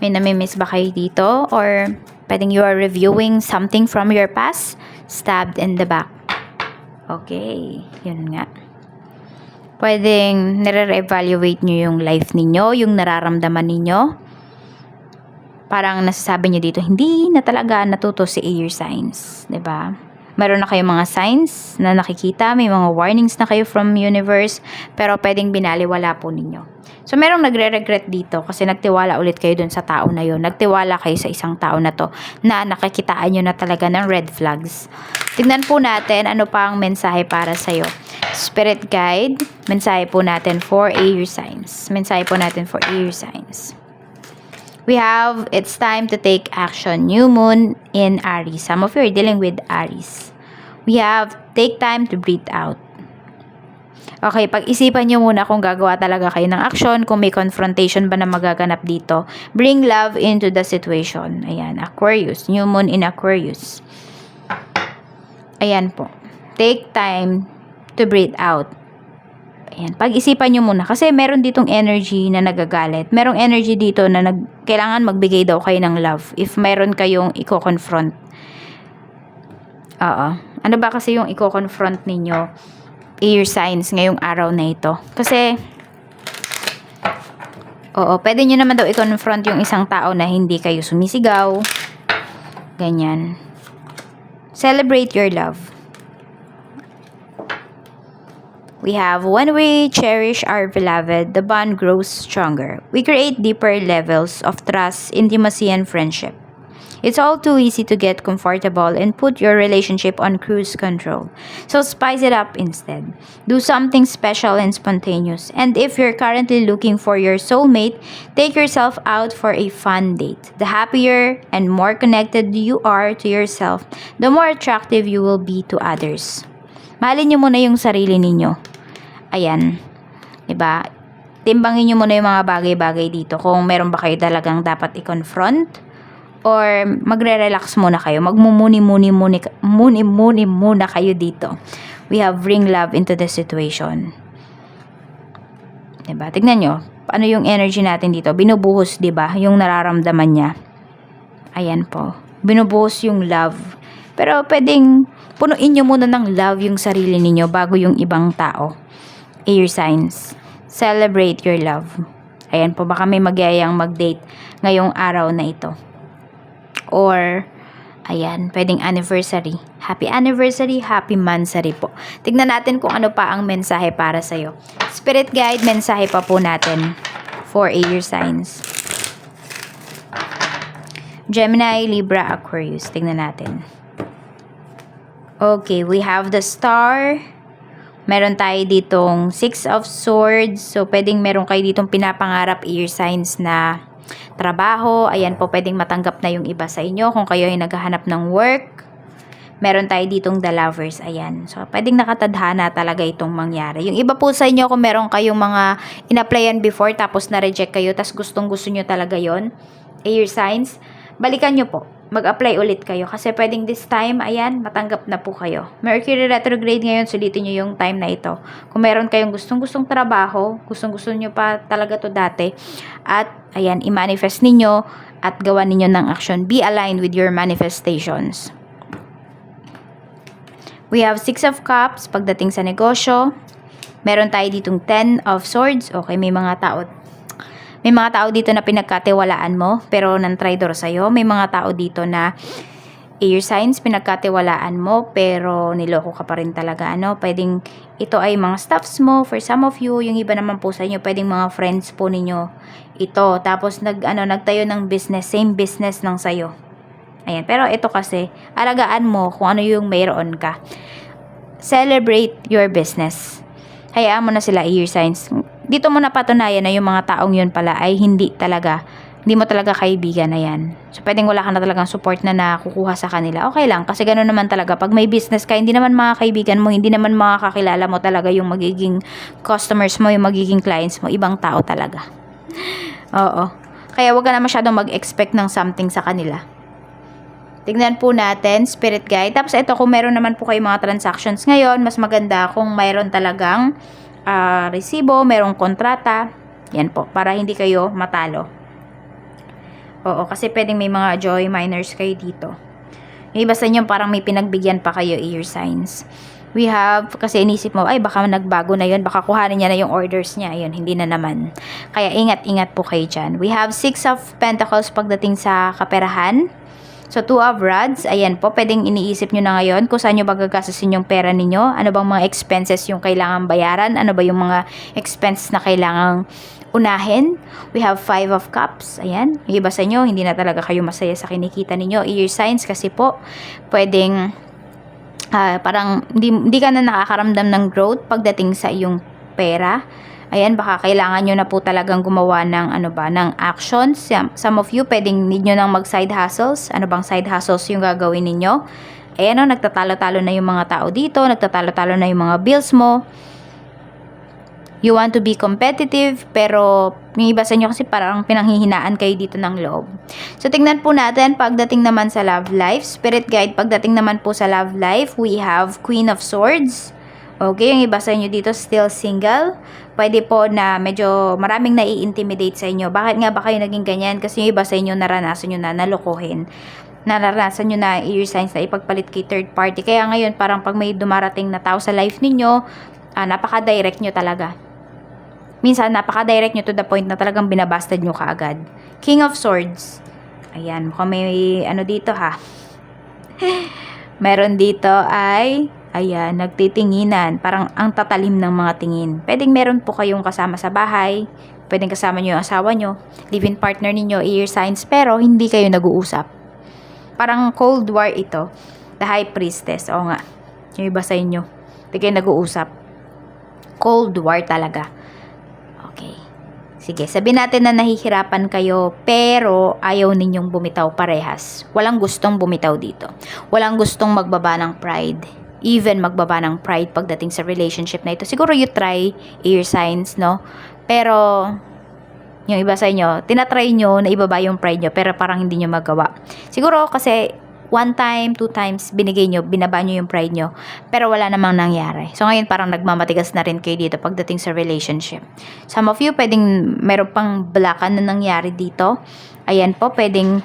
May namimiss ba kayo dito? Or pwedeng you are reviewing something from your past? Stabbed in the back. Okay, yun nga. Pwedeng nire-evaluate nyo yung life ninyo, yung nararamdaman ninyo. Parang nasasabi nyo dito, hindi na talaga natuto si air signs. ba? Meron na kayong mga signs na nakikita, may mga warnings na kayo from universe, pero pwedeng binaliwala po ninyo. So, merong nagre-regret dito kasi nagtiwala ulit kayo dun sa tao na yun. Nagtiwala kayo sa isang tao na to na nakikitaan nyo na talaga ng red flags. Tignan po natin ano pa ang mensahe para sa'yo. Spirit guide, mensahe po natin for air signs. Mensahe po natin for air signs. We have, it's time to take action. New moon in Aries. Some of you are dealing with Aries. We have, take time to breathe out. Okay, pag-isipan nyo muna kung gagawa talaga kayo ng action, kung may confrontation ba na magaganap dito. Bring love into the situation. Ayan, Aquarius. New moon in Aquarius. Ayan po. Take time to breathe out. Ayan, pag-isipan nyo muna. Kasi meron ditong energy na nagagalit. Merong energy dito na nag, kailangan magbigay daw kayo ng love. If meron kayong i-confront. Oo. Ano ba kasi yung i-confront ninyo? Air signs ngayong araw na ito. Kasi, oo, pwede nyo naman daw i-confront yung isang tao na hindi kayo sumisigaw. Ganyan. Celebrate your love. We have when we cherish our beloved, the bond grows stronger. We create deeper levels of trust, intimacy, and friendship. It's all too easy to get comfortable and put your relationship on cruise control. So spice it up instead. Do something special and spontaneous. And if you're currently looking for your soulmate, take yourself out for a fun date. The happier and more connected you are to yourself, the more attractive you will be to others. Mahalin nyo muna yung sarili ninyo. Ayan. 'Di ba? Timbangin nyo muna yung mga bagay-bagay dito kung meron ba kayo talagang dapat i-confront or magre-relax muna kayo. Magmumuni-muni muni muni-muni muna kayo dito. We have bring love into the situation. 'Di ba? Tignan nyo. Paano yung energy natin dito? Binubuhos, 'di ba? Yung nararamdaman niya. Ayan po. Binubuhos yung love. Pero pwedeng punuin nyo muna ng love yung sarili ninyo bago yung ibang tao. Air signs. Celebrate your love. Ayan po, baka may magyayang mag-date ngayong araw na ito. Or, ayan, pwedeng anniversary. Happy anniversary, happy mansary po. Tignan natin kung ano pa ang mensahe para sa'yo. Spirit guide, mensahe pa po natin for air signs. Gemini, Libra, Aquarius. Tignan natin. Okay, we have the star. Meron tayo ditong six of swords. So, pwedeng meron kayo ditong pinapangarap ear signs na trabaho. Ayan po, pwedeng matanggap na yung iba sa inyo kung kayo ay naghahanap ng work. Meron tayo ditong the lovers. Ayan. So, pwedeng nakatadhana talaga itong mangyari. Yung iba po sa inyo, kung meron kayong mga in-applyan before, tapos na-reject kayo, tapos gustong gusto nyo talaga yon air signs, balikan nyo po. Mag-apply ulit kayo. Kasi pwedeng this time, ayan, matanggap na po kayo. Mercury retrograde ngayon, sulitin nyo yung time na ito. Kung meron kayong gustong-gustong trabaho, gustong-gusto nyo pa talaga to dati, at ayan, i-manifest ninyo at gawa ninyo ng action. Be aligned with your manifestations. We have Six of Cups pagdating sa negosyo. Meron tayo ditong Ten of Swords. Okay, may mga tao may mga tao dito na pinagkatiwalaan mo, pero nang traidor sa'yo. May mga tao dito na air signs, pinagkatiwalaan mo, pero niloko ka pa rin talaga. Ano? Pwedeng ito ay mga staffs mo, for some of you, yung iba naman po sa inyo, pwedeng mga friends po ninyo ito. Tapos nag, ano, nagtayo ng business, same business lang sa'yo. Ayan, pero ito kasi, alagaan mo kung ano yung mayroon ka. Celebrate your business. Hayaan mo na sila ear signs dito mo napatunayan na yung mga taong yun pala ay hindi talaga hindi mo talaga kaibigan na yan. So, pwedeng wala ka na talagang support na nakukuha sa kanila. Okay lang, kasi gano'n naman talaga. Pag may business ka, hindi naman mga kaibigan mo, hindi naman mga kakilala mo talaga yung magiging customers mo, yung magiging clients mo. Ibang tao talaga. Oo. Kaya wag ka na masyadong mag-expect ng something sa kanila. Tignan po natin, spirit guide. Tapos ito, kung meron naman po kayo mga transactions ngayon, mas maganda kung mayroon talagang ah, resibo, merong kontrata. Yan po, para hindi kayo matalo. Oo, kasi pwedeng may mga joy minors kayo dito. Yung iba sa inyo, parang may pinagbigyan pa kayo ear signs. We have, kasi inisip mo, ay baka nagbago na yun, baka kuhanin niya na yung orders niya. Ayun, hindi na naman. Kaya ingat-ingat po kayo dyan. We have Six of Pentacles pagdating sa kaperahan. So, two of rods, ayan po, pwedeng iniisip nyo na ngayon kung saan nyo ba gagastusin yung pera ninyo, ano bang mga expenses yung kailangan bayaran, ano ba yung mga expenses na kailangang unahin. We have five of cups, ayan, yung iba sa inyo, hindi na talaga kayo masaya sa kinikita ninyo, ear signs kasi po, pwedeng ah, parang hindi, hindi ka na nakakaramdam ng growth pagdating sa iyong pera. Ayan, baka kailangan nyo na po talagang gumawa ng ano ba, ng actions. Some, of you, pwedeng need nyo nang mag side hustles. Ano bang side hustles yung gagawin ninyo? Ayan o, nagtatalo-talo na yung mga tao dito, nagtatalo-talo na yung mga bills mo. You want to be competitive, pero yung iba sa inyo kasi parang pinanghihinaan kayo dito ng loob. So, tingnan po natin pagdating naman sa love life. Spirit guide, pagdating naman po sa love life, we have Queen of Swords. Okay, yung iba sa inyo dito still single. Pwede po na medyo maraming nai-intimidate sa inyo. Bakit nga ba kayo naging ganyan? Kasi yung iba sa inyo naranasan nyo na nalukuhin. Naranasan nyo na ear signs na ipagpalit kay third party. Kaya ngayon parang pag may dumarating na tao sa life ninyo, ah, napaka-direct nyo talaga. Minsan, napaka-direct nyo to the point na talagang binabastard nyo kaagad. King of Swords. Ayan, mukhang may ano dito ha. Meron dito ay, ayan, nagtitinginan. Parang ang tatalim ng mga tingin. Pwedeng meron po kayong kasama sa bahay. Pwedeng kasama nyo yung asawa nyo. Live-in partner ninyo, ear signs. Pero hindi kayo nag-uusap. Parang cold war ito. The High Priestess. Oo nga. Yung iba sa inyo. Hindi kayo nag-uusap. Cold war talaga. Okay. Sige, sabihin natin na nahihirapan kayo pero ayaw ninyong bumitaw parehas. Walang gustong bumitaw dito. Walang gustong magbaba ng pride. Even magbaba ng pride pagdating sa relationship na ito. Siguro you try ear signs, no? Pero yung iba sa inyo, tinatry nyo na ibaba yung pride nyo pero parang hindi nyo magawa. Siguro kasi one time, two times, binigay nyo, binaba nyo yung pride nyo, pero wala namang nangyari. So ngayon parang nagmamatigas na rin kayo dito pagdating sa relationship. Some of you, pwedeng meron pang blakan na nangyari dito. Ayan po, pwedeng,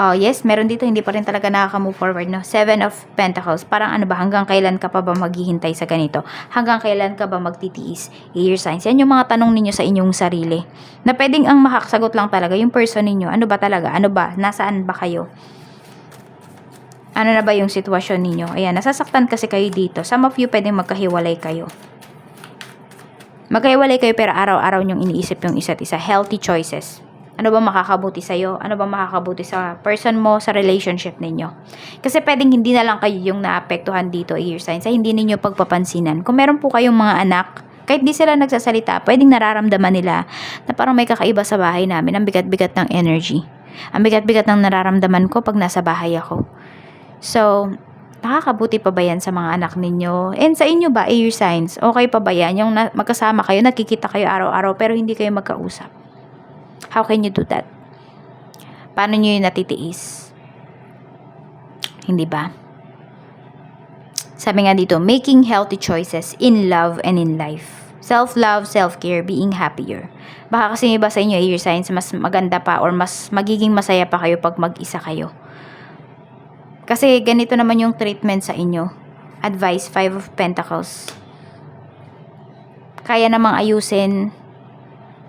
oh yes, meron dito, hindi pa rin talaga nakaka-move forward, no? Seven of Pentacles. Parang ano ba, hanggang kailan ka pa ba maghihintay sa ganito? Hanggang kailan ka ba magtitiis? Ear signs. Yan yung mga tanong ninyo sa inyong sarili. Na pwedeng ang makakasagot lang talaga, yung person ninyo. Ano ba talaga? Ano ba? Nasaan ba kayo? ano na ba yung sitwasyon ninyo? Ayan, nasasaktan kasi kayo dito. Some of you pwedeng magkahiwalay kayo. Magkahiwalay kayo pero araw-araw nyong iniisip yung isa't isa. Healthy choices. Ano ba makakabuti sa'yo? Ano ba makakabuti sa person mo, sa relationship ninyo? Kasi pwedeng hindi na lang kayo yung naapektuhan dito, ear signs, ay hindi ninyo pagpapansinan. Kung meron po kayong mga anak, kahit di sila nagsasalita, pwedeng nararamdaman nila na parang may kakaiba sa bahay namin. Ang bigat-bigat ng energy. Ang bigat-bigat ng nararamdaman ko pag nasa bahay ako. So, nakakabuti pa ba yan sa mga anak ninyo? And sa inyo ba, ear signs? Okay pa ba yan? Yung magkasama kayo, nakikita kayo araw-araw, pero hindi kayo magkausap. How can you do that? Paano nyo yung natitiis? Hindi ba? Sabi nga dito, making healthy choices in love and in life. Self-love, self-care, being happier. Baka kasi iba sa inyo, ear signs, mas maganda pa or mas magiging masaya pa kayo pag mag-isa kayo. Kasi ganito naman yung treatment sa inyo. Advice, Five of Pentacles. Kaya namang ayusin.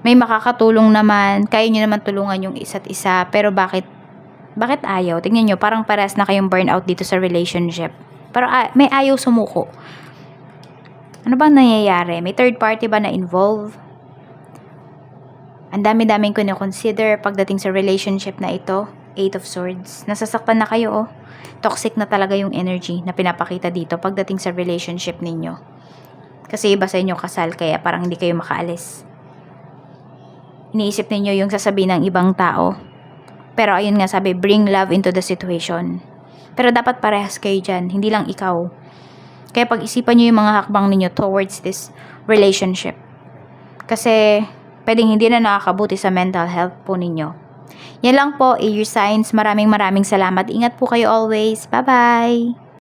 May makakatulong naman. Kaya nyo naman tulungan yung isa't isa. Pero bakit, bakit ayaw? Tingnan nyo, parang pares na kayong burnout dito sa relationship. Pero ah, may ayaw sumuko. Ano bang nangyayari? May third party ba na involve? Ang dami-daming ko consider pagdating sa relationship na ito. Eight of Swords. Nasasaktan na kayo, oh. Toxic na talaga yung energy na pinapakita dito pagdating sa relationship ninyo. Kasi iba sa inyo kasal, kaya parang hindi kayo makaalis. Iniisip ninyo yung sasabihin ng ibang tao Pero ayun nga sabi, bring love into the situation. Pero dapat parehas kayo dyan, hindi lang ikaw. Kaya pag-isipan nyo yung mga hakbang ninyo towards this relationship. Kasi pwedeng hindi na nakakabuti sa mental health po ninyo. Yan lang po, your signs. Maraming maraming salamat. Ingat po kayo always. Bye-bye!